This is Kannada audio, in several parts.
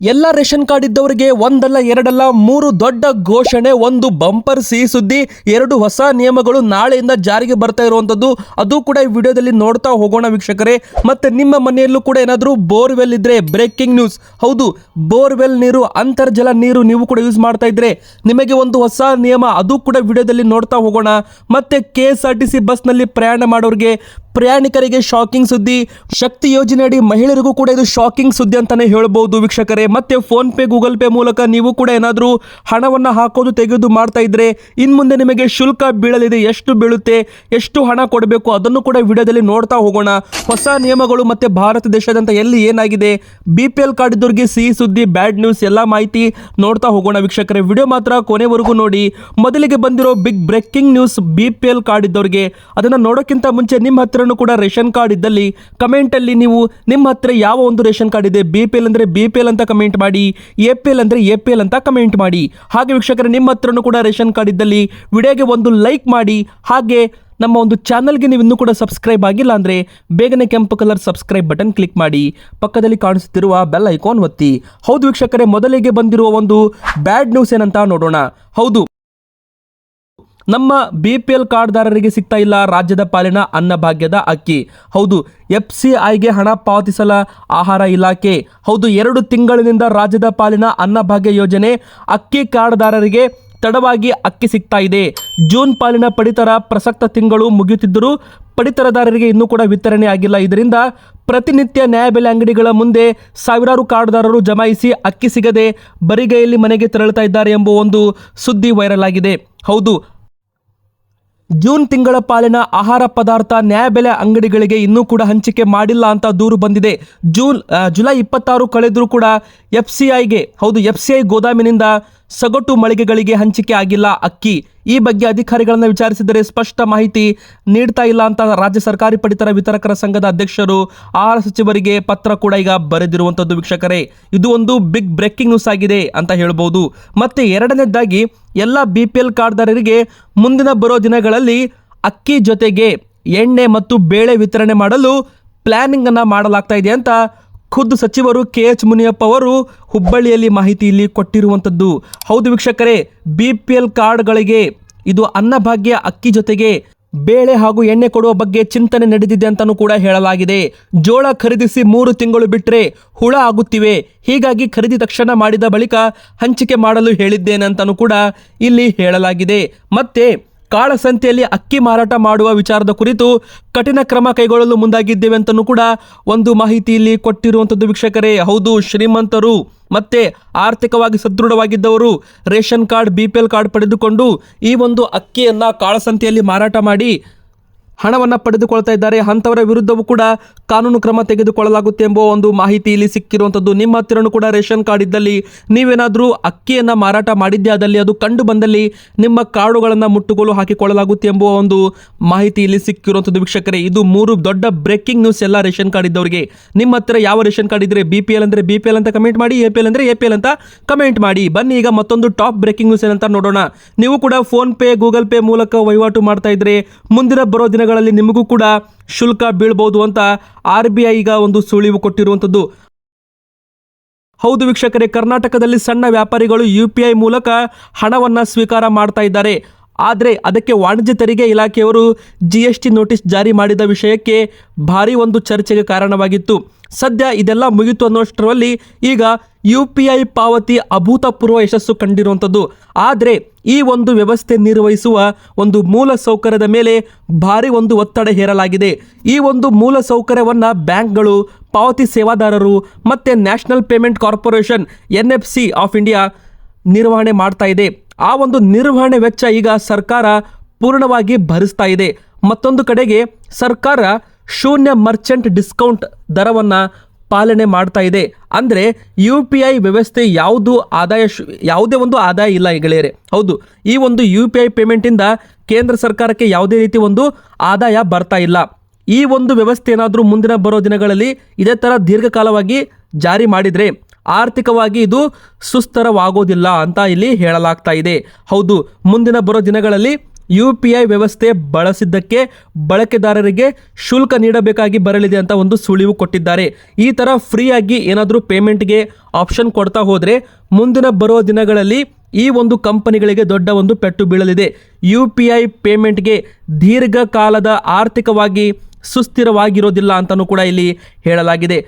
ಎಲ್ಲ ರೇಷನ್ ಕಾರ್ಡ್ ಇದ್ದವರಿಗೆ ಒಂದಲ್ಲ, ಎರಡಲ್ಲ, ಮೂರು ದೊಡ್ಡ ಘೋಷಣೆ, ಒಂದು ಬಂಪರ್ ಸಿಹಿ ಸುದ್ದಿ, ಎರಡು ಹೊಸ ನಿಯಮಗಳು ನಾಳೆಯಿಂದ ಜಾರಿಗೆ ಬರ್ತಾ ಇರುವಂತದ್ದು ಅದು ಕೂಡ ಈ ವಿಡಿಯೋದಲ್ಲಿ ನೋಡ್ತಾ ಹೋಗೋಣ ವೀಕ್ಷಕರೇ. ಮತ್ತೆ ನಿಮ್ಮ ಮನೆಯಲ್ಲೂ ಕೂಡ ಏನಾದರೂ ಬೋರ್ವೆಲ್ ಇದ್ರೆ ಬ್ರೇಕಿಂಗ್ ನ್ಯೂಸ್. ಹೌದು, ಬೋರ್ವೆಲ್ ನೀರು, ಅಂತರ್ಜಲ ನೀರು ನೀವು ಕೂಡ ಯೂಸ್ ಮಾಡ್ತಾ ಇದ್ರೆ ನಿಮಗೆ ಒಂದು ಹೊಸ ನಿಯಮ, ಅದು ಕೂಡ ವಿಡಿಯೋದಲ್ಲಿ ನೋಡ್ತಾ ಹೋಗೋಣ. ಮತ್ತೆ K S R T C ಬಸ್ನಲ್ಲಿ ಪ್ರಯಾಣ ಮಾಡೋರಿಗೆ ಪ್ರಯಾಣಿಕರಿಗೆ ಶಾಕಿಂಗ್ ಸುದ್ದಿ, ಶಕ್ತಿ ಯೋಜನೆ ಅಡಿ ಮಹಿಳೆಯರಿಗೂ ಕೂಡ ಇದು ಶಾಕಿಂಗ್ ಸುದ್ದಿ ಅಂತಾನೆ ಹೇಳಬಹುದು ವೀಕ್ಷಕರೇ. ಮತ್ತೆ ಫೋನ್ ಪೇ, ಗೂಗಲ್ ಪೇ ಮೂಲಕ ನೀವು ಕೂಡ ಏನಾದರೂ ಹಣವನ್ನು ಹಾಕೋದು, ತೆಗೆದು ಮಾಡ್ತಾ ಇದ್ರೆ ಇನ್ ಮುಂದೆ ನಿಮಗೆ ಶುಲ್ಕ ಬೀಳಲಿದೆ. ಎಷ್ಟು ಬೀಳುತ್ತೆ, ಎಷ್ಟು ಹಣ ಕೊಡಬೇಕು ಅದನ್ನು ಕೂಡ ವಿಡಿಯೋದಲ್ಲಿ ನೋಡ್ತಾ ಹೋಗೋಣ. ಹೊಸ ನಿಯಮಗಳು ಮತ್ತೆ ಭಾರತ ದೇಶದಂತ ಎಲ್ಲಿ ಏನಾಗಿದೆ ಬಿ ಪಿ ಎಲ್ ಕಾರ್ಡ್ ಇದ್ದವ್ರಿಗೆ ಸಿಹಿ ಸುದ್ದಿ, ಬ್ಯಾಡ್ ನ್ಯೂಸ್ ಎಲ್ಲ ಮಾಹಿತಿ ನೋಡ್ತಾ ಹೋಗೋಣ ವೀಕ್ಷಕರೇ. ವಿಡಿಯೋ ಮಾತ್ರ ಕೊನೆವರೆಗೂ ನೋಡಿ. ಮೊದಲಿಗೆ ಬಂದಿರೋ big breaking news B P L card ಇದ್ದವ್ರಿಗೆ ಅದನ್ನು ನೋಡೋಕ್ಕಿಂತ ಮುಂಚೆ ನಿಮ್ಮ ಹತ್ರನೂ ಕೂಡ ರೇಷನ್ ಕಾರ್ಡ್ ಇದ್ದಲ್ಲಿ ಕಮೆಂಟಲ್ಲಿ ನೀವು ನಿಮ್ಮ ಹತ್ರ ಯಾವ ಒಂದು ರೇಷನ್ ಕಾರ್ಡ್ ಇದೆ ಬಿ ಪಿ ಎಲ್ ಅಂದರೆ ಬಿ ಪಿ ಎಲ್ ಅಂತ ಕಮೆಂಟ್ ಮಾಡಿ ಎ ಪಿ ಎಲ್ ಅಂದರೆ ಎ ಪಿ ಎಲ್ ಅಂತ ಕಮೆಂಟ್ ಮಾಡಿ. ಹಾಗೆ ವೀಕ್ಷಕರೇ, ನಿಮ್ಮ ಹತ್ರನೂ ಕೂಡ ರೇಷನ್ ಕಾರ್ಡ್ ಇದ್ದಲ್ಲಿ ವಿಡಿಯೋಗೆ ಒಂದು ಲೈಕ್ ಮಾಡಿ. ಹಾಗೆ ನಮ್ಮ ಒಂದು ಚಾನಲ್ಗೆ ನೀವು ಇನ್ನೂ ಕೂಡ ಸಬ್ಸ್ಕ್ರೈಬ್ ಆಗಿಲ್ಲ ಅಂದರೆ ಬೇಗನೆ ಕೆಂಪು ಕಲರ್ ಸಬ್ಸ್ಕ್ರೈಬ್ ಬಟನ್ ಕ್ಲಿಕ್ ಮಾಡಿ. ಪಕ್ಕದಲ್ಲಿ ಕಾಣಿಸುತ್ತಿರುವ ಬೆಲ್ ಐಕಾನ್ ಒತ್ತಿ. ಹೌದು ವೀಕ್ಷಕರೇ, ಮೊದಲಿಗೆ ಬಂದಿರುವ ಒಂದು ಬ್ಯಾಡ್ ನ್ಯೂಸ್ ಏನಂತ ನೋಡೋಣ. ಹೌದು. ನಮ್ಮ ಬಿ ಪಿ ಎಲ್ ಕಾರ್ಡ್ದಾರರಿಗೆ ಸಿಗ್ತಾ ಇಲ್ಲ. ರಾಜ್ಯದ ಪಾಲಿನ ಅನ್ನಭಾಗ್ಯದ ಅಕ್ಕಿ. ಹೌದು ಎಫ್ ಸಿ ಐಗೆ ಹಣ ಪಾವತಿಸಲ ಆಹಾರ ಇಲಾಖೆ. ಹೌದು, ಎರಡು ತಿಂಗಳಿನಿಂದ ರಾಜ್ಯದ ಪಾಲಿನ ಅನ್ನಭಾಗ್ಯ ಯೋಜನೆ ಅಕ್ಕಿ ಕಾರ್ಡ್ದಾರರಿಗೆ ತಡವಾಗಿ ಅಕ್ಕಿ ಸಿಗ್ತಾ ಇದೆ. ಜೂನ್ ಪಾಲಿನ ಪಡಿತರ ಪ್ರಸಕ್ತ ತಿಂಗಳು ಮುಗಿಯುತ್ತಿದ್ದರೂ ಪಡಿತರದಾರರಿಗೆ ಇನ್ನೂ ಕೂಡ ವಿತರಣೆ ಆಗಿಲ್ಲ. ಇದರಿಂದ ಪ್ರತಿನಿತ್ಯ ನ್ಯಾಯಬೆಲೆ ಅಂಗಡಿಗಳ ಮುಂದೆ ಸಾವಿರಾರು ಕಾರ್ಡ್ದಾರರು ಜಮಾಯಿಸಿ ಅಕ್ಕಿ ಸಿಗದೆ ಬರಿಗೈಯಲ್ಲಿ ಮನೆಗೆ ತೆರಳುತ್ತಾ ಇದ್ದಾರೆ ಎಂಬ ಒಂದು ಸುದ್ದಿ ವೈರಲ್ ಆಗಿದೆ. ಹೌದು ಜೂನ್ ತಿಂಗಳ ಪಾಲಿನ ಆಹಾರ ಪದಾರ್ಥ ನ್ಯಾಯಬೆಲೆ ಅಂಗಡಿಗಳಿಗೆ ಇನ್ನೂ ಕೂಡ ಹಂಚಿಕೆ ಮಾಡಿಲ್ಲ ಅಂತ ದೂರು ಬಂದಿದೆ. ಜೂನ್ ಜುಲೈ ಇಪ್ಪತ್ತಾರು ಕಳೆದರೂ ಕೂಡ ಎಫ್ ಸಿ ಐಗೆ, ಹೌದು, ಎಫ್ ಸಿ ಐ ಗೋದಾಮಿನಿಂದ ಸಗಟು ಮಳಿಗೆಗಳಿಗೆ ಹಂಚಿಕೆ ಆಗಿಲ್ಲ ಅಕ್ಕಿ. ಈ ಬಗ್ಗೆ ಅಧಿಕಾರಿಗಳನ್ನು ವಿಚಾರಿಸಿದರೆ ಸ್ಪಷ್ಟ ಮಾಹಿತಿ ನೀಡ್ತಾ ಇಲ್ಲ ಅಂತ ರಾಜ್ಯ ಸರ್ಕಾರಿ ಪಡಿತರ ವಿತರಕರ ಸಂಘದ ಅಧ್ಯಕ್ಷರು, ಆಹಾರ ಸಚಿವರಿಗೆ ಪತ್ರ ಕೂಡ ಈಗ ಬರೆದಿರುವಂಥದ್ದು ವೀಕ್ಷಕರೇ. ಇದು ಒಂದು ಬಿಗ್ ಬ್ರೇಕಿಂಗ್ ನ್ಯೂಸ್ ಆಗಿದೆ ಅಂತ ಹೇಳ್ಬೋದು. ಮತ್ತೆ ಎರಡನೇದಾಗಿ, ಎಲ್ಲ ಬಿ ಪಿ ಎಲ್ ಕಾರ್ಡ್ದಾರರಿಗೆ ಮುಂದಿನ ಬರೋ ದಿನಗಳಲ್ಲಿ ಅಕ್ಕಿ ಜೊತೆಗೆ ಎಣ್ಣೆ ಮತ್ತು ಬೇಳೆ ವಿತರಣೆ ಮಾಡಲು ಪ್ಲಾನಿಂಗ್ ಅನ್ನ ಮಾಡಲಾಗ್ತಾ ಇದೆ ಅಂತ ಖುದ್ದು ಸಚಿವರು ಕೆ ಎಚ್ ಮುನಿಯಪ್ಪ ಅವರು ಹುಬ್ಬಳ್ಳಿಯಲ್ಲಿ ಮಾಹಿತಿ ಇಲ್ಲಿ ಕೊಟ್ಟಿರುವಂಥದ್ದು. ಹೌದು ವೀಕ್ಷಕರೇ ಬಿ ಪಿ ಎಲ್ ಕಾರ್ಡ್ಗಳಿಗೆ ಇದು ಅನ್ನಭಾಗ್ಯ ಅಕ್ಕಿ ಜೊತೆಗೆ ಬೇಳೆ ಹಾಗೂ ಎಣ್ಣೆ ಕೊಡುವ ಬಗ್ಗೆ ಚಿಂತನೆ ನಡೆದಿದೆ ಅಂತಲೂ ಕೂಡ ಹೇಳಲಾಗಿದೆ. ಜೋಳ ಖರೀದಿಸಿ ಮೂರು ತಿಂಗಳು ಬಿಟ್ಟರೆ ಹುಳ ಆಗುತ್ತಿವೆ. ಹೀಗಾಗಿ ಖರೀದಿ ತಕ್ಷಣ ಮಾಡಿದ ಬಳಿಕ ಹಂಚಿಕೆ ಮಾಡಲು ಹೇಳಿದ್ದೇನೆ ಅಂತಲೂ ಕೂಡ ಇಲ್ಲಿ ಹೇಳಲಾಗಿದೆ. ಮತ್ತೆ ಕಾಳಸಂತೆಯಲ್ಲಿ ಅಕ್ಕಿ ಮಾರಾಟ ಮಾಡುವ ವಿಚಾರದ ಕುರಿತು ಕಠಿಣ ಕ್ರಮ ಕೈಗೊಳ್ಳಲು ಮುಂದಾಗಿದ್ದೇವೆ ಅಂತಲೂ ಕೂಡ ಒಂದು ಮಾಹಿತಿ ಇಲ್ಲಿ ಕೊಟ್ಟಿರುವಂಥದ್ದು ವೀಕ್ಷಕರೇ. ಹೌದು, ಶ್ರೀಮಂತರು ಮತ್ತೆ ಆರ್ಥಿಕವಾಗಿ ಸದೃಢವಾಗಿದ್ದವರು ration card, B P L card ಪಡೆದುಕೊಂಡು ಈ ಒಂದು ಅಕ್ಕಿಯನ್ನು ಕಾಳಸಂತೆಯಲ್ಲಿ ಮಾರಾಟ ಮಾಡಿ ಹಣವನ್ನು ಪಡೆದುಕೊಳ್ತಾ ಇದ್ದಾರೆ. ಅಂಥವರ ವಿರುದ್ಧವೂ ಕೂಡ ಕಾನೂನು ಕ್ರಮ ತೆಗೆದುಕೊಳ್ಳಲಾಗುತ್ತೆ ಎಂಬ ಒಂದು ಮಾಹಿತಿ ಇಲ್ಲಿ ಸಿಕ್ಕಿರುವಂಥದ್ದು. ನಿಮ್ಮ ಹತ್ತಿರನೂ ಕೂಡ ರೇಷನ್ ಕಾರ್ಡ್ ಇದ್ದಲ್ಲಿ ನೀವೇನಾದರೂ ಅಕ್ಕಿಯನ್ನು ಮಾರಾಟ ಮಾಡಿದ್ದೇ ಆದಲ್ಲಿ ಅದು ಕಂಡು ಬಂದಲ್ಲಿ ನಿಮ್ಮ ಕಾರ್ಡುಗಳನ್ನು ಮುಟ್ಟುಗೋಲು ಹಾಕಿಕೊಳ್ಳಲಾಗುತ್ತೆ ಎಂಬ ಒಂದು ಮಾಹಿತಿ ಇಲ್ಲಿ ಸಿಕ್ಕಿರುವಂಥದ್ದು ವೀಕ್ಷಕರೇ. ಇದು ಮೂರು ದೊಡ್ಡ ಬ್ರೇಕಿಂಗ್ ನ್ಯೂಸ್ ಎಲ್ಲ ರೇಷನ್ ಕಾರ್ಡ್ ಇದ್ದವರಿಗೆ. ನಿಮ್ಮ ಹತ್ತಿರ ಯಾವ ರೇಷನ್ ಕಾರ್ಡ್ ಇದ್ರೆ ಬಿ ಪಿ ಎಲ್ ಅಂದರೆ ಬಿ ಪಿ ಎಲ್ ಅಂತ ಕಮೆಂಟ್ ಮಾಡಿ, ಎ ಪಿ ಎಲ್ ಅಂದರೆ ಎ ಪಿ ಎಲ್ ಅಂತ ಕಮೆಂಟ್ ಮಾಡಿ. ಬನ್ನಿ, ಈಗ ಮತ್ತೊಂದು ಟಾಪ್ ಬ್ರೇಕಿಂಗ್ ನ್ಯೂಸ್ ಏನಂತ ನೋಡೋಣ. ನೀವು ಕೂಡ ಫೋನ್ ಪೇ, ಗೂಗಲ್ ಪೇ ಮೂಲಕ ವಹಿವಾಟು ಮಾಡ್ತಾ ಇದ್ರೆ ಮುಂದಿನ ಬರೋ ದಿನಗಳಲ್ಲಿ ನಿಮಗೂ ಕೂಡ ಶುಲ್ಕ ಬೀಳ್ಬೋದು ಅಂತ ಆರ್ ಬಿ ಐ ಈಗ ಒಂದು ಸುಳಿವು ಕೊಟ್ಟಿರುವಂಥದ್ದು. ಹೌದು ವೀಕ್ಷಕರೇ, ಕರ್ನಾಟಕದಲ್ಲಿ ಸಣ್ಣ ವ್ಯಾಪಾರಿಗಳು ಯು ಪಿ ಐ ಮೂಲಕ ಹಣವನ್ನು ಸ್ವೀಕಾರ ಮಾಡ್ತಾ ಇದ್ದಾರೆ. ಆದರೆ ಅದಕ್ಕೆ ವಾಣಿಜ್ಯ ತೆರಿಗೆ ಇಲಾಖೆಯವರು ಜಿ ಎಸ್ ಟಿ ನೋಟಿಸ್ ಜಾರಿ ಮಾಡಿದ ವಿಷಯಕ್ಕೆ ಭಾರಿ ಒಂದು ಚರ್ಚೆಗೆ ಕಾರಣವಾಗಿತ್ತು. ಸದ್ಯ ಇದೆಲ್ಲ ಮುಗಿತು ಅನ್ನೋಷ್ಟರಲ್ಲಿ ಈಗ ಯು ಪಿ ಐ ಪಾವತಿ ಅಭೂತಪೂರ್ವ ಯಶಸ್ಸು ಕಂಡಿರುವಂಥದ್ದು. ಆದರೆ ಈ ಒಂದು ವ್ಯವಸ್ಥೆ ನಿರ್ವಹಿಸುವ ಒಂದು ಮೂಲ ಸೌಕರ್ಯದ ಮೇಲೆ ಭಾರಿ ಒಂದು ಒತ್ತಡ ಹೇರಲಾಗಿದೆ. ಈ ಒಂದು ಮೂಲ ಸೌಕರ್ಯವನ್ನು ಬ್ಯಾಂಕ್ಗಳು, ಪಾವತಿ ಸೇವಾದಾರರು ಮತ್ತು national payment corporation N F C of India ನಿರ್ವಹಣೆ ಮಾಡ್ತಾ ಇದೆ. ಆ ಒಂದು ನಿರ್ವಹಣೆ ವೆಚ್ಚ ಈಗ ಸರ್ಕಾರ ಪೂರ್ಣವಾಗಿ ಭರಿಸ್ತಾ ಇದೆ. ಮತ್ತೊಂದು ಕಡೆಗೆ ಸರ್ಕಾರ ಶೂನ್ಯ ಮರ್ಚೆಂಟ್ ಡಿಸ್ಕೌಂಟ್ ದರವನ್ನು ಪಾಲನೆ ಮಾಡ್ತಾ ಇದೆ. ಅಂದರೆ ಯು ಪಿ ಐ ವ್ಯವಸ್ಥೆ ಯಾವುದು ಆದಾಯ ಯಾವುದೇ ಒಂದು ಆದಾಯ ಇಲ್ಲ ಗೆಳೆಯರೆ. ಹೌದು, ಈ ಒಂದು ಯು ಪಿ ಐ ಪೇಮೆಂಟಿಂದ ಕೇಂದ್ರ ಸರ್ಕಾರಕ್ಕೆ ಯಾವುದೇ ರೀತಿ ಒಂದು ಆದಾಯ ಬರ್ತಾ ಇಲ್ಲ. ಈ ಒಂದು ವ್ಯವಸ್ಥೆ ಏನಾದರೂ ಮುಂದಿನ ಬರೋ ದಿನಗಳಲ್ಲಿ ಇದೇ ಥರ ದೀರ್ಘಕಾಲವಾಗಿ ಜಾರಿ ಮಾಡಿದರೆ ಆರ್ಥಿಕವಾಗಿ ಇದು ಸುಸ್ಥಿರವಾಗೋದಿಲ್ಲ ಅಂತ ಇಲ್ಲಿ ಹೇಳಲಾಗ್ತಾ ಇದೆ. ಹೌದು, ಮುಂದಿನ ಬರೋ ದಿನಗಳಲ್ಲಿ ಯು ಪಿ ಐ ವ್ಯವಸ್ಥೆ ಬಳಸಿದ್ದಕ್ಕೆ ಬಳಕೆದಾರರಿಗೆ ಶುಲ್ಕ ನೀಡಬೇಕಾಗಿ ಬರಲಿದೆ ಅಂತ ಒಂದು ಸುಳಿವು ಕೊಟ್ಟಿದ್ದಾರೆ. ಈ ಥರ ಫ್ರೀಯಾಗಿ ಏನಾದರೂ ಪೇಮೆಂಟ್ಗೆ ಆಪ್ಷನ್ ಕೊಡ್ತಾ ಹೋದರೆ ಮುಂದಿನ ಬರೋ ದಿನಗಳಲ್ಲಿ ಈ ಒಂದು ಕಂಪನಿಗಳಿಗೆ ದೊಡ್ಡ ಒಂದು ಪೆಟ್ಟು ಬೀಳಲಿದೆ. ಯು ಪಿ ಐ ಪೇಮೆಂಟ್ಗೆ ದೀರ್ಘಕಾಲದ ಆರ್ಥಿಕವಾಗಿ ಸುಸ್ಥಿರವಾಗಿರೋದಿಲ್ಲ ಅಂತಲೂ ಕೂಡ ಇಲ್ಲಿ ಹೇಳಲಾಗಿದೆ.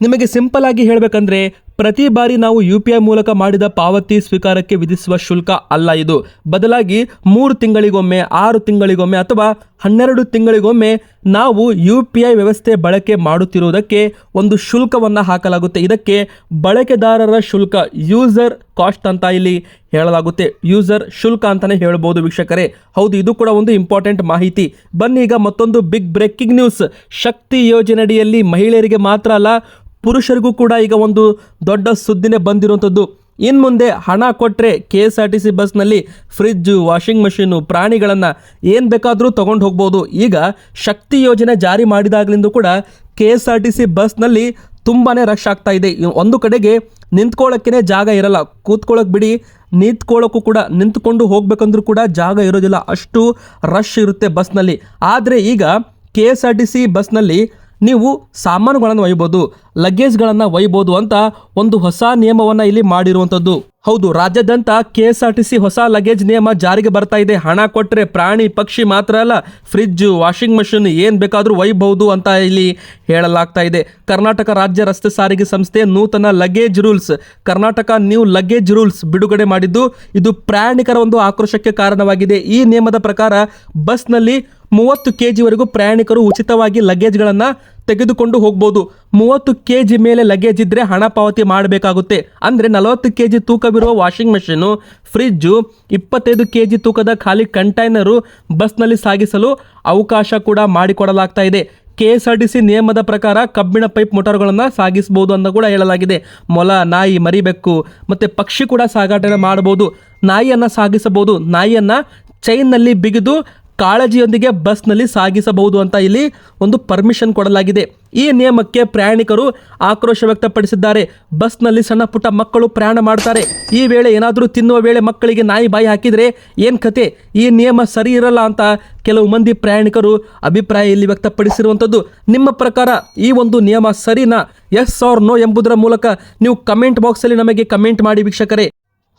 ನಿಮಗೆ ಸಿಂಪಲ್ ಆಗಿ ಹೇಳಬೇಕಂದ್ರೆ, ಪ್ರತಿ ಬಾರಿ ನಾವು ಯು ಪಿ ಐ ಮೂಲಕ ಮಾಡಿದ ಪಾವತಿ ಸ್ವೀಕಾರಕ್ಕೆ ವಿಧಿಸುವ ಶುಲ್ಕ ಅಲ್ಲ ಇದು. ಬದಲಾಗಿ ಮೂರು ತಿಂಗಳಿಗೊಮ್ಮೆ, ಆರು ತಿಂಗಳಿಗೊಮ್ಮೆ ಅಥವಾ ಹನ್ನೆರಡು ತಿಂಗಳಿಗೊಮ್ಮೆ ನಾವು ಯು ಪಿ ಐ ವ್ಯವಸ್ಥೆ ಬಳಕೆ ಮಾಡುತ್ತಿರುವುದಕ್ಕೆ ಒಂದು ಶುಲ್ಕವನ್ನು ಹಾಕಲಾಗುತ್ತೆ. ಇದಕ್ಕೆ ಬಳಕೆದಾರರ ಶುಲ್ಕ, ಯೂಸರ್ ಕಾಸ್ಟ್ ಅಂತ ಇಲ್ಲಿ ಹೇಳಲಾಗುತ್ತೆ. ಯೂಸರ್ ಶುಲ್ಕ ಅಂತಲೇ ಹೇಳ್ಬೋದು ವೀಕ್ಷಕರೇ. ಹೌದು, ಇದು ಕೂಡ ಒಂದು ಇಂಪಾರ್ಟೆಂಟ್ ಮಾಹಿತಿ. ಬನ್ನಿ ಈಗ ಮತ್ತೊಂದು ಬಿಗ್ ಬ್ರೇಕಿಂಗ್ ನ್ಯೂಸ್. ಶಕ್ತಿ ಯೋಜನೆಯಡಿಯಲ್ಲಿ ಮಹಿಳೆಯರಿಗೆ ಮಾತ್ರ ಅಲ್ಲ ಪುರುಷರಿಗೂ ಕೂಡ ಈಗ ಒಂದು ದೊಡ್ಡ ಸುದ್ದಿನೇ ಬಂದಿರುವಂಥದ್ದು. ಇನ್ನು ಮುಂದೆ ಹಣ ಕೊಟ್ಟರೆ K S R T C ಬಸ್ನಲ್ಲಿ ಫ್ರಿಜ್ಜು, ವಾಷಿಂಗ್ ಮಷೀನು, ಪ್ರಾಣಿಗಳನ್ನು ಏನು ಬೇಕಾದರೂ ತೊಗೊಂಡು ಹೋಗ್ಬೋದು. ಈಗ ಶಕ್ತಿ ಯೋಜನೆ ಜಾರಿ ಮಾಡಿದಾಗಲಿಂದ ಕೂಡ K S R T C ಬಸ್ನಲ್ಲಿ ತುಂಬಾ ರಶ್ ಆಗ್ತಾ ಇದೆ. ಒಂದು ಕಡೆಗೆ ನಿಂತ್ಕೊಳ್ಳೋಕ್ಕೇ ಜಾಗ ಇರಲ್ಲ. ಕೂತ್ಕೊಳ್ಳೋಕೆ ಬಿಡಿ ನಿಂತ್ಕೊಳ್ಳೋಕ್ಕೂ ಕೂಡ ನಿಂತ್ಕೊಂಡು ಹೋಗ್ಬೇಕಂದ್ರೂ ಕೂಡ ಜಾಗ ಇರೋದಿಲ್ಲ. ಅಷ್ಟು ರಶ್ ಇರುತ್ತೆ ಬಸ್ನಲ್ಲಿ. ಆದರೆ ಈಗ K S R T C ಬಸ್ನಲ್ಲಿ ನೀವು ಸಾಮಾನುಗಳನ್ನು ಒಯ್ಬೋದು ಲಗೇಜ್ಗಳನ್ನು ಒಯ್ಬೋದು ಅಂತ ಒಂದು ಹೊಸ ನಿಯಮವನ್ನು ಇಲ್ಲಿ ಮಾಡಿರುವಂಥದ್ದು. ಹೌದು, ರಾಜ್ಯಾದ್ಯಂತ K S R T C ಹೊಸ ಲಗೇಜ್ ನಿಯಮ ಜಾರಿಗೆ ಬರ್ತಾ ಇದೆ. ಹಣ ಕೊಟ್ಟರೆ ಪ್ರಾಣಿ, ಪಕ್ಷಿ ಮಾತ್ರ ಅಲ್ಲ ಫ್ರಿಜ್ಜು ವಾಷಿಂಗ್ ಮಷಿನ್ ಏನು ಬೇಕಾದರೂ ಒಯ್ಯಬಹುದು ಅಂತ ಇಲ್ಲಿ ಹೇಳಲಾಗ್ತಾ ಇದೆ. ಕರ್ನಾಟಕ ರಾಜ್ಯ ರಸ್ತೆ ಸಾರಿಗೆ ಸಂಸ್ಥೆ ನೂತನ luggage rules Karnataka new luggage rules ಬಿಡುಗಡೆ ಮಾಡಿದ್ದು. ಇದು ಪ್ರಯಾಣಿಕರ ಒಂದು ಆಕ್ರೋಶಕ್ಕೆ ಕಾರಣವಾಗಿದೆ. ಈ ನಿಯಮದ ಪ್ರಕಾರ ಬಸ್ನಲ್ಲಿ ಮೂವತ್ತು ಕೆ ಜಿವರೆಗೂ ಪ್ರಯಾಣಿಕರು ಉಚಿತವಾಗಿ ಲಗೇಜ್ಗಳನ್ನು ತೆಗೆದುಕೊಂಡು ಹೋಗ್ಬೋದು. ಮೂವತ್ತು ಕೆ ಜಿ ಮೇಲೆ ಲಗೇಜ್ ಇದ್ದರೆ ಹಣ ಪಾವತಿ ಮಾಡಬೇಕಾಗುತ್ತೆ. ಅಂದರೆ ನಲವತ್ತು ಕೆ ಜಿ ತೂಕವಿರುವ ವಾಷಿಂಗ್ ಮೆಷಿನು ಫ್ರಿಜ್ಜು ಇಪ್ಪತ್ತೈದು ಕೆ ಜಿ ತೂಕದ ಖಾಲಿ ಕಂಟೈನರು ಬಸ್ನಲ್ಲಿ ಸಾಗಿಸಲು ಅವಕಾಶ ಕೂಡ ಮಾಡಿಕೊಡಲಾಗ್ತಾ ಇದೆ. K S R T C ನಿಯಮದ ಪ್ರಕಾರ ಕಬ್ಬಿಣ ಪೈಪ್ ಮೋಟಾರ್ಗಳನ್ನು ಸಾಗಿಸಬಹುದು ಅಂತ ಕೂಡ ಹೇಳಲಾಗಿದೆ. ಮೊಲ, ನಾಯಿ, ಮರಿಬೆಕ್ಕು ಮತ್ತು ಪಕ್ಷಿ ಕೂಡ ಸಾಗಾಟನೆ ಮಾಡಬಹುದು. ನಾಯಿಯನ್ನು ಸಾಗಿಸಬಹುದು. ನಾಯಿಯನ್ನು ಚೈನ್ನಲ್ಲಿ ಬಿಗಿದು ಕಾಳಜಿಯೊಂದಿಗೆ ಬಸ್ನಲ್ಲಿ ಸಾಗಿಸಬಹುದು ಅಂತ ಇಲ್ಲಿ ಒಂದು ಪರ್ಮಿಷನ್ ಕೊಡಲಾಗಿದೆ. ಈ ನಿಯಮಕ್ಕೆ ಪ್ರಯಾಣಿಕರು ಆಕ್ರೋಶ ವ್ಯಕ್ತಪಡಿಸಿದ್ದಾರೆ. ಬಸ್ನಲ್ಲಿ ಸಣ್ಣ ಪುಟ್ಟ ಮಕ್ಕಳು ಪ್ರಯಾಣ ಮಾಡ್ತಾರೆ. ಈ ವೇಳೆ ಏನಾದರೂ ತಿನ್ನುವ ವೇಳೆ ಮಕ್ಕಳಿಗೆ ನಾಯಿ ಬಾಯಿ ಹಾಕಿದರೆ ಏನು ಕತೆ? ಈ ನಿಯಮ ಸರಿ ಇರಲ್ಲ ಅಂತ ಕೆಲವು ಮಂದಿ ಪ್ರಯಾಣಿಕರು ಅಭಿಪ್ರಾಯ ಇಲ್ಲಿ ವ್ಯಕ್ತಪಡಿಸಿರುವಂಥದ್ದು ನಿಮ್ಮ ಪ್ರಕಾರ ಈ ಒಂದು ನಿಯಮ ಸರಿನಾ? ಎಸ್ ಆರ್ ನೋ ಎಂಬುದರ ಮೂಲಕ ನೀವು ಕಮೆಂಟ್ ಬಾಕ್ಸಲ್ಲಿ ನಮಗೆ ಕಮೆಂಟ್ ಮಾಡಿ ವೀಕ್ಷಕರೇ.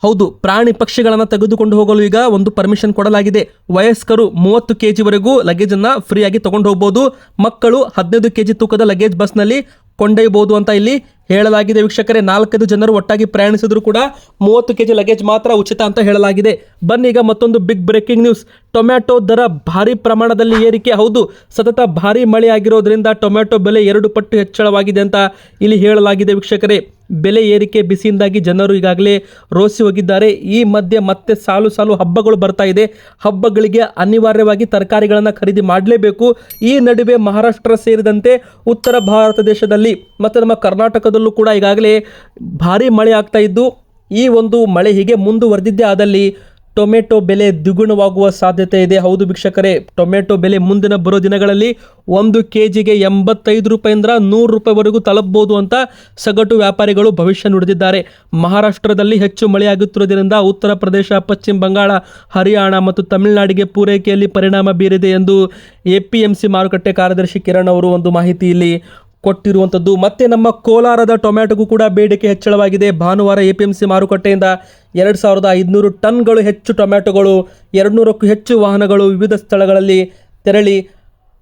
ಹೌದು, ಪ್ರಾಣಿ ಪಕ್ಷಿಗಳನ್ನು ತೆಗೆದುಕೊಂಡು ಹೋಗಲು ಈಗ ಒಂದು ಪರ್ಮಿಷನ್ ಕೊಡಲಾಗಿದೆ. ವಯಸ್ಕರು ಮೂವತ್ತು ಕೆ ಜಿವರೆಗೂ ಲಗೇಜನ್ನು ಫ್ರೀಯಾಗಿ ತಗೊಂಡು ಹೋಗ್ಬೋದು. ಮಕ್ಕಳು ಹದಿನೈದು ಕೆ ಜಿ ತೂಕದ ಲಗೇಜ್ ಬಸ್ನಲ್ಲಿ ಕೊಂಡೊಯ್ಯಬಹುದು ಅಂತ ಇಲ್ಲಿ ಹೇಳಲಾಗಿದೆ ವೀಕ್ಷಕರೇ. ನಾಲ್ಕೈದು ಜನರು ಒಟ್ಟಾಗಿ ಪ್ರಯಾಣಿಸಿದ್ರು ಕೂಡ ಮೂವತ್ತು ಕೆ ಜಿ ಲಗೇಜ್ ಮಾತ್ರ ಉಚಿತ ಅಂತ ಹೇಳಲಾಗಿದೆ. ಬನ್ನಿ, ಈಗ ಮತ್ತೊಂದು ಬಿಗ್ ಬ್ರೇಕಿಂಗ್ ನ್ಯೂಸ್ ಟೊಮ್ಯಾಟೊ ದರ ಭಾರಿ ಪ್ರಮಾಣದಲ್ಲಿ ಏರಿಕೆ. ಹೌದು, ಸತತ ಭಾರಿ ಮಳೆ ಆಗಿರೋದ್ರಿಂದ ಟೊಮ್ಯಾಟೊ ಬೆಲೆ ಎರಡು ಪಟ್ಟು ಹೆಚ್ಚಳವಾಗಿದೆ ಅಂತ ಇಲ್ಲಿ ಹೇಳಲಾಗಿದೆ ವೀಕ್ಷಕರೇ. ಬೆಲೆ ಏರಿಕೆ ಬಿಸಿಯಿಂದಾಗಿ ಜನರು ಈಗಾಗಲೇ ರೋಸಿ ಹೋಗಿದ್ದಾರೆ. ಈ ಮಧ್ಯೆ ಮತ್ತೆ ಸಾಲು ಸಾಲು ಹಬ್ಬಗಳು ಬರ್ತಾ ಇದೆ. ಹಬ್ಬಗಳಿಗೆ ಅನಿವಾರ್ಯವಾಗಿ ತರಕಾರಿಗಳನ್ನು ಖರೀದಿ ಮಾಡಲೇಬೇಕು. ಈ ನಡುವೆ ಮಹಾರಾಷ್ಟ್ರ ಸೇರಿದಂತೆ ಉತ್ತರ ಭಾರತ ದೇಶದಲ್ಲಿ ಮತ್ತು ನಮ್ಮ ಕರ್ನಾಟಕದಲ್ಲೂ ಕೂಡ ಈಗಾಗಲೇ ಭಾರಿ ಮಳೆ ಆಗ್ತಾ ಇದ್ದು, ಈ ಒಂದು ಮಳೆ ಹೀಗೆ ಮುಂದುವರೆದಿದ್ದೇ ಆದಲ್ಲಿ ಟೊಮೆಟೊ ಬೆಲೆ ದ್ವಿಗುಣವಾಗುವ ಸಾಧ್ಯತೆ ಇದೆ. ಹೌದು ಭಿಕ್ಷಕರೇ ಟೊಮೆಟೊ ಬೆಲೆ ಮುಂದಿನ ಬರೋ ದಿನಗಳಲ್ಲಿ ಒಂದು ಕೆ ಜಿಗೆ ಎಂಬತ್ತೈದು ರೂಪಾಯಿಂದ ನೂರು ರೂಪಾಯಿವರೆಗೂ ತಲುಪಬಹುದು ಅಂತ ಸಗಟು ವ್ಯಾಪಾರಿಗಳು ಭವಿಷ್ಯ ನುಡಿದಿದ್ದಾರೆ. ಮಹಾರಾಷ್ಟ್ರದಲ್ಲಿ ಹೆಚ್ಚು ಮಳೆಯಾಗುತ್ತಿರುವುದರಿಂದ ಉತ್ತರ ಪ್ರದೇಶ, ಪಶ್ಚಿಮ ಬಂಗಾಳ, ಹರಿಯಾಣ ಮತ್ತು ತಮಿಳುನಾಡಿಗೆ ಪೂರೈಕೆಯಲ್ಲಿ ಪರಿಣಾಮ ಬೀರಿದೆ ಎಂದು ಎ ಪಿ ಎಂ ಸಿ ಮಾರುಕಟ್ಟೆ ಕಾರ್ಯದರ್ಶಿ ಕಿರಣ್ ಅವರು ಒಂದು ಮಾಹಿತಿ ಇಲ್ಲಿ ಕೊಟ್ಟಿರುವಂಥದ್ದು. ಮತ್ತೆ ನಮ್ಮ ಕೋಲಾರದ ಟೊಮ್ಯಾಟೊಗೂ ಕೂಡ ಬೇಡಿಕೆ ಹೆಚ್ಚಳವಾಗಿದೆ. ಭಾನುವಾರ ಎ ಪಿ ಎಂ ಸಿ ಮಾರುಕಟ್ಟೆಯಿಂದ ಎರಡು ಸಾವಿರದ ಐದುನೂರು ಟನ್ಗಳು ಹೆಚ್ಚು ಟೊಮ್ಯಾಟೊಗಳು, ಎರಡುನೂರಕ್ಕೂ ಹೆಚ್ಚು ವಾಹನಗಳು ವಿವಿಧ ಸ್ಥಳಗಳಲ್ಲಿ ತೆರಳಿ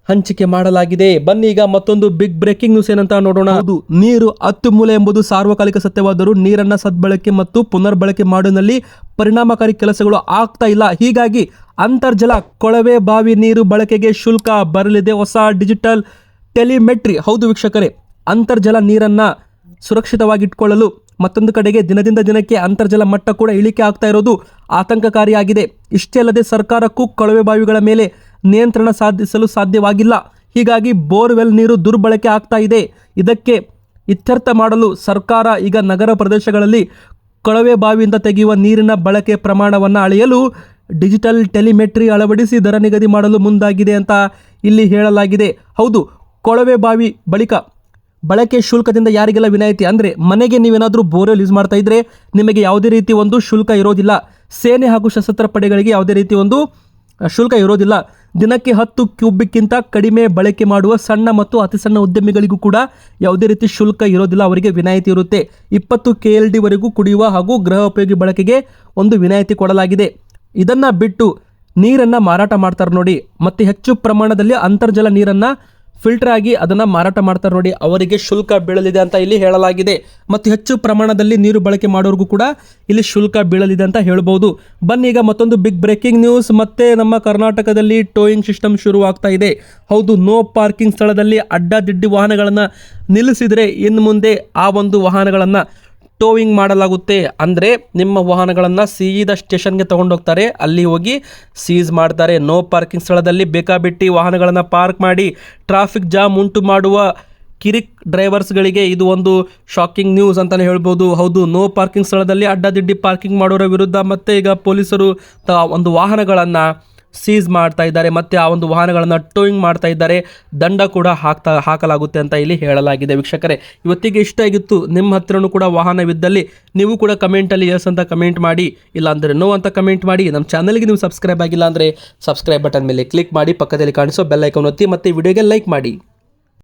ಹಂಚಿಕೆ ಮಾಡಲಾಗಿದೆ. ಬನ್ನಿ ಈಗ ಮತ್ತೊಂದು ಬಿಗ್ ಬ್ರೇಕಿಂಗ್ ನ್ಯೂಸ್ ಏನಂತ ನೋಡೋಣ. ಹೌದು, ನೀರು ಅತ್ಯುಮೂಲ ಎಂಬುದು ಸಾರ್ವಕಾಲಿಕ ಸತ್ಯವಾದರೂ ನೀರನ್ನ ಸದ್ಬಳಕೆ ಮತ್ತು ಪುನರ್ಬಳಕೆ ಮಾಡುವಲ್ಲಿ ಪರಿಣಾಮಕಾರಿ ಕೆಲಸಗಳು ಆಗ್ತಾ ಇಲ್ಲ. ಹೀಗಾಗಿ ಅಂತರ್ಜಲ ಕೊಳವೆ ಬಾವಿ ನೀರು ಬಳಕೆಗೆ ಶುಲ್ಕ ಬರಲಿದೆ. ಹೊಸ ಡಿಜಿಟಲ್ ಟೆಲಿಮೆಟ್ರಿ. ಹೌದು ವೀಕ್ಷಕರೇ, ಅಂತರ್ಜಲ ನೀರನ್ನು ಸುರಕ್ಷಿತವಾಗಿಟ್ಕೊಳ್ಳಲು ಮತ್ತೊಂದು ಕಡೆಗೆ ದಿನದಿಂದ ದಿನಕ್ಕೆ ಅಂತರ್ಜಲ ಮಟ್ಟ ಕೂಡ ಇಳಿಕೆ ಆಗ್ತಾ ಇರೋದು ಆತಂಕಕಾರಿಯಾಗಿದೆ. ಇಷ್ಟೇ ಅಲ್ಲದೆ ಸರ್ಕಾರಕ್ಕೂ ಕೊಳವೆ ಬಾವಿಗಳ ಮೇಲೆ ನಿಯಂತ್ರಣ ಸಾಧಿಸಲು ಸಾಧ್ಯವಾಗಿಲ್ಲ. ಹೀಗಾಗಿ ಬೋರ್ವೆಲ್ ನೀರು ದುರ್ಬಳಕೆ ಆಗ್ತಾ ಇದೆ. ಇದಕ್ಕೆ ಇತ್ಯರ್ಥ ಮಾಡಲು ಸರ್ಕಾರ ಈಗ ನಗರ ಪ್ರದೇಶಗಳಲ್ಲಿ ಕೊಳವೆ ಬಾವಿಯಿಂದ ತೆಗೆಯುವ ನೀರಿನ ಬಳಕೆ ಪ್ರಮಾಣವನ್ನು ಅಳೆಯಲು ಡಿಜಿಟಲ್ ಟೆಲಿಮೆಟ್ರಿ ಅಳವಡಿಸಿ ದರ ನಿಗದಿ ಮಾಡಲು ಮುಂದಾಗಿದೆ ಅಂತ ಇಲ್ಲಿ ಹೇಳಲಾಗಿದೆ. ಹೌದು ಕೊಳವೆ ಬಾವಿ ಬಳಿಕ ಬಳಕೆ ಶುಲ್ಕದಿಂದ ಯಾರಿಗೆಲ್ಲ ವಿನಾಯಿತಿ? ಅಂದರೆ ಮನೆಗೆ ನೀವೇನಾದರೂ ಬೋರ್ವೆಲ್ ಯೂಸ್ ಮಾಡ್ತಾ ಇದ್ರೆ ನಿಮಗೆ ಯಾವುದೇ ರೀತಿ ಒಂದು ಶುಲ್ಕ ಇರೋದಿಲ್ಲ. ಸೇನೆ ಹಾಗೂ ಸಶಸ್ತ್ರ ಪಡೆಗಳಿಗೆ ಯಾವುದೇ ರೀತಿ ಒಂದು ಶುಲ್ಕ ಇರೋದಿಲ್ಲ. ದಿನಕ್ಕೆ ಹತ್ತು ಕ್ಯೂಬಿಕ್ಕಿಂತ ಕಡಿಮೆ ಬಳಕೆ ಮಾಡುವ ಸಣ್ಣ ಮತ್ತು ಅತಿ ಸಣ್ಣ ಉದ್ಯಮಿಗಳಿಗೂ ಕೂಡ ಯಾವುದೇ ರೀತಿ ಶುಲ್ಕ ಇರೋದಿಲ್ಲ. ಅವರಿಗೆ ವಿನಾಯಿತಿ ಇರುತ್ತೆ. ಇಪ್ಪತ್ತು ಕೆ ಎಲ್ ಡಿವರೆಗೂ ಕುಡಿಯುವ ಹಾಗೂ ಗೃಹ ಉಪಯೋಗಿ ಬಳಕೆಗೆ ಒಂದು ವಿನಾಯಿತಿ ಕೊಡಲಾಗಿದೆ. ಇದನ್ನು ಬಿಟ್ಟು ನೀರನ್ನು ಮಾರಾಟ ಮಾಡ್ತಾರೆ ನೋಡಿ. ಮತ್ತು ಹೆಚ್ಚು ಪ್ರಮಾಣದಲ್ಲಿ ಅಂತರ್ಜಲ ನೀರನ್ನು ಫಿಲ್ಟರ್ ಆಗಿ ಅದನ್ನು ಮಾರಾಟ ಮಾಡ್ತಾರೆ ನೋಡಿ, ಅವರಿಗೆ ಶುಲ್ಕ ಬೀಳಲಿದೆ ಅಂತ ಇಲ್ಲಿ ಹೇಳಲಾಗಿದೆ. ಮತ್ತು ಹೆಚ್ಚು ಪ್ರಮಾಣದಲ್ಲಿ ನೀರು ಬಳಕೆ ಮಾಡೋರಿಗೂ ಕೂಡ ಇಲ್ಲಿ ಶುಲ್ಕ ಬೀಳಲಿದೆ ಅಂತ ಹೇಳ್ಬೋದು. ಬನ್ನಿ, ಈಗ ಮತ್ತೊಂದು ಬಿಗ್ ಬ್ರೇಕಿಂಗ್ ನ್ಯೂಸ್ ಮತ್ತೆ ನಮ್ಮ ಕರ್ನಾಟಕದಲ್ಲಿ ಟೋಯಿಂಗ್ ಸಿಸ್ಟಮ್ ಶುರುವಾಗ್ತಾ ಇದೆ. ಹೌದು ನೋ ಪಾರ್ಕಿಂಗ್ ಸ್ಥಳದಲ್ಲಿ ಅಡ್ಡದಿಡ್ಡಿ ವಾಹನಗಳನ್ನು ನಿಲ್ಲಿಸಿದರೆ ಇನ್ನು ಮುಂದೆ ಆ ಒಂದು ವಾಹನಗಳನ್ನು ಟೋವಿಂಗ್ ಮಾಡಲಾಗುತ್ತೆ ಅಂದರೆ ನಿಮ್ಮ ವಾಹನಗಳನ್ನು ಸೀದಾ ಸ್ಟೇಷನ್ಗೆ ಹೋಗ್ತಾರೆ ಅಲ್ಲಿ ಹೋಗಿ ಸೀಸ್ ಮಾಡ್ತಾರೆ. ನೋ ಪಾರ್ಕಿಂಗ್ ಸ್ಥಳದಲ್ಲಿ ಬೇಕಾಬಿಟ್ಟಿ ವಾಹನಗಳನ್ನು ಪಾರ್ಕ್ ಮಾಡಿ ಟ್ರಾಫಿಕ್ ಜಾಮ್ ಉಂಟು ಮಾಡುವ ಕಿರಿಕ್ ಡ್ರೈವರ್ಸ್ಗಳಿಗೆ ಇದು ಒಂದು ಶಾಕಿಂಗ್ ನ್ಯೂಸ್ ಅಂತಲೇ ಹೇಳ್ಬೋದು. ಹೌದು, ನೋ ಪಾರ್ಕಿಂಗ್ ಸ್ಥಳದಲ್ಲಿ ಅಡ್ಡದಿಡ್ಡಿ ಪಾರ್ಕಿಂಗ್ ಮಾಡೋರ ವಿರುದ್ಧ ಮತ್ತೆ ಈಗ ಪೊಲೀಸರು ಒಂದು ವಾಹನಗಳನ್ನು ಸೀಸ್ ಮಾಡ್ತಾ ಇದ್ದಾರೆ, ಮತ್ತು ಆ ಒಂದು ವಾಹನಗಳನ್ನು ಟೋಯಿಂಗ್ ಮಾಡ್ತಾ ಇದ್ದಾರೆ. ದಂಡ ಕೂಡ ಹಾಕ್ತಾ, ಹಾಕಲಾಗುತ್ತೆ ಅಂತ ಇಲ್ಲಿ ಹೇಳಲಾಗಿದೆ ವೀಕ್ಷಕರೇ. ಇವತ್ತಿಗೆ ಇಷ್ಟ ಆಗಿತ್ತು, ನಿಮ್ಮ ಹತ್ರನೂ ಕೂಡ ವಾಹನವಿದ್ದಲ್ಲಿ ನೀವು ಕೂಡ ಕಮೆಂಟಲ್ಲಿ ಎಸ್ ಅಂತ ಕಮೆಂಟ್ ಮಾಡಿ, ಇಲ್ಲಾಂದರೆ ನೋ ಅಂತ ಕಮೆಂಟ್ ಮಾಡಿ. ನಮ್ಮ ಚಾನಲ್ಗೆ ನೀವು ಸಬ್ಸ್ಕ್ರೈಬ್ ಆಗಿಲ್ಲ ಅಂದರೆ ಸಬ್ಸ್ಕ್ರೈಬ್ ಬಟನ್ ಮೇಲೆ ಕ್ಲಿಕ್ ಮಾಡಿ, ಪಕ್ಕದಲ್ಲಿ ಕಾಣಿಸೋ ಬೆಲ್ ಐಕಾನ್ ಒತ್ತಿ, ಮತ್ತು ವಿಡಿಯೋಗೆ ಲೈಕ್ ಮಾಡಿ.